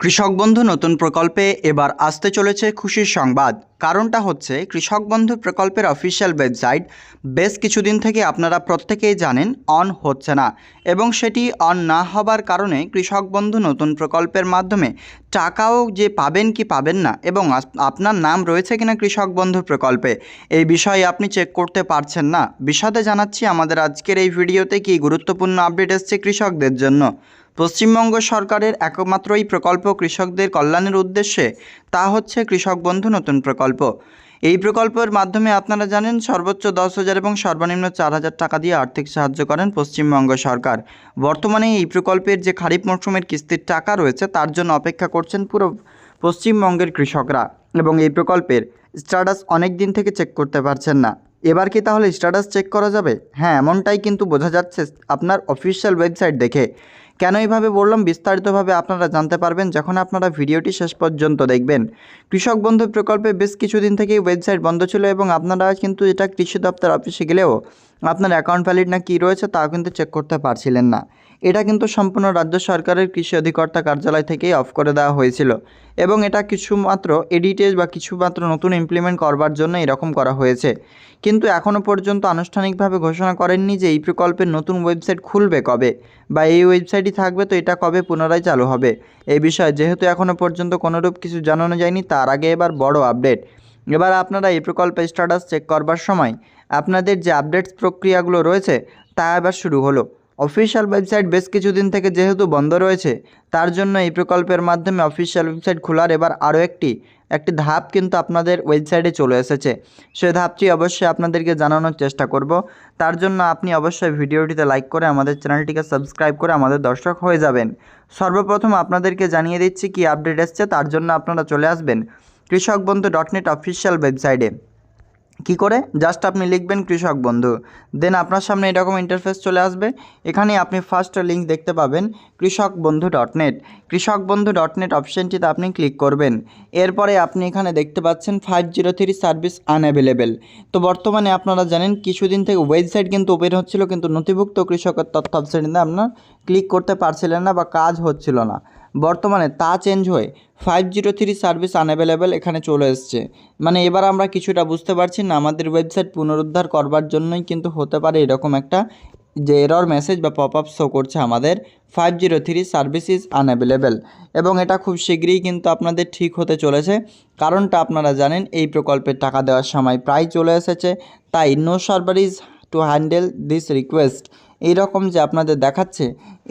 কৃষক বন্ধু নতুন প্রকল্পে এবার আসতে চলেছে খুশির সংবাদ। কারণটা হচ্ছে, কৃষক বন্ধু প্রকল্পের অফিসিয়াল ওয়েবসাইট বেশ কিছুদিন থেকে আপনারা প্রত্যেকেই জানেন, অন হচ্ছে না। এবং সেটি অন না হবার কারণে কৃষক বন্ধু নতুন প্রকল্পের মাধ্যমে টাকাও যে পাবেন কি পাবেন না এবং আপনার নাম রয়েছে কিনা কৃষক বন্ধু প্রকল্পে, এই বিষয়ে আপনি চেক করতে পারছেন না। বিশদে জানাচ্ছি আমাদের আজকের এই ভিডিওতে কি গুরুত্বপূর্ণ আপডেট এসছে কৃষকদের জন্য। পশ্চিমবঙ্গ সরকারের একমাত্রই প্রকল্প কৃষকদের কল্যাণের উদ্দেশ্যে, তা হচ্ছে কৃষক বন্ধু নতুন প্রকল্প। এই প্রকল্পের মাধ্যমে আপনারা জানেন, সর্বোচ্চ দশ হাজার এবং সর্বনিম্ন চার হাজার টাকা দিয়ে আর্থিক সাহায্য করেন পশ্চিমবঙ্গ সরকার। বর্তমানে এই প্রকল্পের যে খারিফ মরশুমের কিস্তির টাকা রয়েছে, তার জন্য অপেক্ষা করছেন পুরো পশ্চিমবঙ্গের কৃষকরা এবং এই প্রকল্পের স্ট্যাটাস অনেক দিন থেকে চেক করতে পারছেন না। এবার কি তাহলে স্ট্যাটাস চেক করা যাবে? হ্যাঁ এমনটাই কিন্তু বোঝা যাচ্ছে আপনার অফিসিয়াল ওয়েবসাইট দেখে। কেন এইভাবে বললাম? বিস্তারিতভাবে আপনারা জানতে পারবেন যখন আপনারা ভিডিওটি শেষ পর্যন্ত দেখবেন। কৃষক বন্ধু প্রকল্পে বেশ কিছুদিন থেকেই ওয়েবসাইট বন্ধ ছিল এবং আপনারা কিন্তু এটা কৃষি দপ্তর অফিসে গেলেও আপনার অ্যাকাউন্ট ভ্যালিড না কী রয়েছে তাও কিন্তু চেক করতে পারছিলেন না। এটা কিন্তু সম্পূর্ণ রাজ্য সরকারের কৃষি অধিকর্তা কার্যালয় থেকেই অফ করে দেওয়া হয়েছিল এবং এটা কিছুমাত্র এডিটেজ বা কিছুমাত্র নতুন ইমপ্লিমেন্ট করবার জন্য এরকম করা হয়েছে। কিন্তু এখনও পর্যন্ত আনুষ্ঠানিকভাবে ঘোষণা করেননি যে এই প্রকল্পের নতুন ওয়েবসাইট খুলবে কবে বা এই ওয়েবসাইটই থাকবে তো এটা কবে পুনরায় চালু হবে? এই বিষয়ে যেহেতু এখনও পর্যন্ত কোনোরূপ কিছু জানানো যায়নি, তার আগে এবার বড় আপডেট। এবার আপনারা এই প্রকল্পের স্ট্যাটাস চেক করবার সময় আপনাদের যে আপডেটস প্রক্রিয়াগুলো রয়েছে, তা এবার শুরু হলো। অফিসিয়াল ওয়েবসাইট বেশ কিছুদিন থেকে যেহেতু বন্ধ রয়েছে, তার জন্য এই প্রকল্পের মাধ্যমে অফিসিয়াল ওয়েবসাইট খোলার এবার আরও একটি একটি ধাপ কিন্তু আপনাদের ওয়েবসাইটে চলে এসেছে। সে ধাপটি অবশ্যই আপনাদেরকে জানানোর চেষ্টা করব। তার জন্য আপনি অবশ্যই ভিডিওটিতে লাইক করে আমাদের চ্যানেলটিকে সাবস্ক্রাইব করে আমাদের দর্শক হয়ে যাবেন। সর্বপ্রথম আপনাদেরকে জানিয়ে দিচ্ছি কি আপডেট এসছে, তার জন্য আপনারা চলে আসবেন কৃষক বন্ধু ডট নেট অফিসিয়াল ওয়েবসাইটে কি করে? জাস্ট আপনি লিখবেন কৃষক বন্ধু। দেন আপনার সামনে এরকম ইন্টারফেস চলে আসবে। এখানে আপনি ফার্স্ট লিঙ্ক দেখতে পাবেন কৃষক বন্ধু ডট নেট কৃষক বন্ধু ডট নেট অপশানটিতে আপনি ক্লিক করবেন। এরপরে আপনি এখানে দেখতে পাচ্ছেন five zero three service unavailable তো বর্তমানে আপনারা জানেন কিছুদিন থেকে ওয়েবসাইট কিন্তু ওপেন হচ্ছিল, কিন্তু নথিভুক্ত কৃষকের তথ্য অপশানটিতে আপনার ক্লিক করতে পারছিলেন না বা কাজ হচ্ছিল না। বর্তমানে তা চেঞ্জ হয়ে five zero three service unavailable এখানে চলে এসছে। মানে এবার আমরা কিছুটা বুঝতে পারছি না, আমাদের ওয়েবসাইট পুনরুদ্ধার করবার জন্যই কিন্তু হতে পারে এরকম একটা যে এরর মেসেজ বা পপ আপ শো করছে আমাদের five zero three service is unavailable এবং এটা খুব শীঘ্রই কিন্তু আপনাদের ঠিক হতে চলেছে। কারণটা আপনারা জানেন, এই প্রকল্পের টাকা দেওয়ার সময় প্রায় চলে এসেছে। তাই no server is to handle this request এইরকম যে আপনাদের দেখাচ্ছে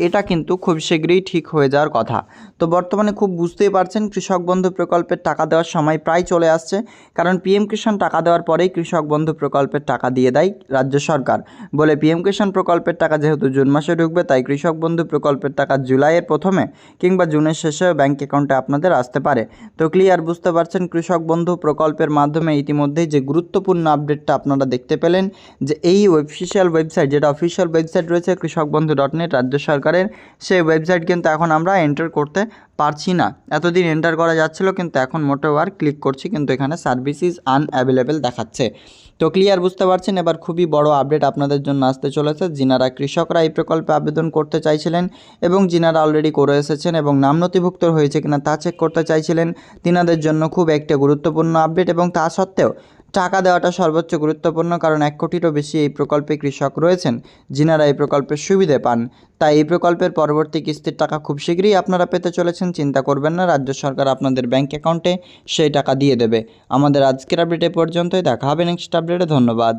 এটা কিন্তু খুব শীঘ্রই ঠিক হয়ে যাওয়ার কথা। তো বর্তমানে খুব বুঝতেই পারছেন, কৃষক বন্ধু প্রকল্পের টাকা দেওয়ার সময় প্রায় চলে আসছে। কারণ পিএম কিষাণ টাকা দেওয়ার পরেই কৃষক বন্ধু প্রকল্পের টাকা দিয়ে দেয় রাজ্য সরকার। বলে পিএম কিষাণ প্রকল্পের টাকা যেহেতু জুন মাসে ঢুকবে, তাই কৃষক বন্ধু প্রকল্পের টাকা জুলাইয়ের প্রথমে কিংবা জুনের শেষেও ব্যাঙ্ক অ্যাকাউন্টে আপনাদের আসতে পারে। তো ক্লিয়ার বুঝতে পারছেন, কৃষক বন্ধু প্রকল্পের মাধ্যমে ইতিমধ্যেই যে গুরুত্বপূর্ণ আপডেটটা আপনারা দেখতে পেলেন, যে এই অফিসিয়াল ওয়েবসাইট যেটা অফিসিয়াল ওয়েবসাইট রয়েছে, কৃষক বন্ধু ডট নেট রাজ্য সরকারের সেই ওয়েবসাইট কিন্তু এখন আমরা এন্টার করতে পারছি না। এতদিন এন্টার করা যাচ্ছিল কিন্তু এখন মোটেও আর ক্লিক করছি কিন্তু এখানে সার্ভিস ইজ আনঅ্যাভেলেবেল দেখাচ্ছে। তো ক্লিয়ার বুঝতে পারছেন, এবার খুবই বড় আপডেট আপনাদের জন্য আসতে চলেছে। যিনারা কৃষকরা এই প্রকল্পে আবেদন করতে চাইছিলেন এবং যিনারা অলরেডি করে এসেছেন এবং নাম নথিভুক্ত হয়েছে কিনা তা চেক করতে চাইছিলেন, তিনাদের জন্য খুব একটা গুরুত্বপূর্ণ আপডেট এবং তা সত্ত্বেও টাকা দেওয়াটা সর্বোচ্চ গুরুত্বপূর্ণ কারণ এক কোটিরও বেশি এই প্রকল্পে কৃষক রয়েছেন, যিনারা এই প্রকল্পের সুবিধে পান। তাই এই প্রকল্পের পরবর্তী কিস্তির টাকা খুব শীঘ্রই আপনারা পেতে চলেছেন, চিন্তা করবেন না, রাজ্য সরকার আপনাদের ব্যাংক অ্যাকাউন্টে সেই টাকা দিয়ে দেবে। আমাদের আজকের আপডেট পর্যন্তই, দেখা হবে নেক্সট আপডেটে, ধন্যবাদ।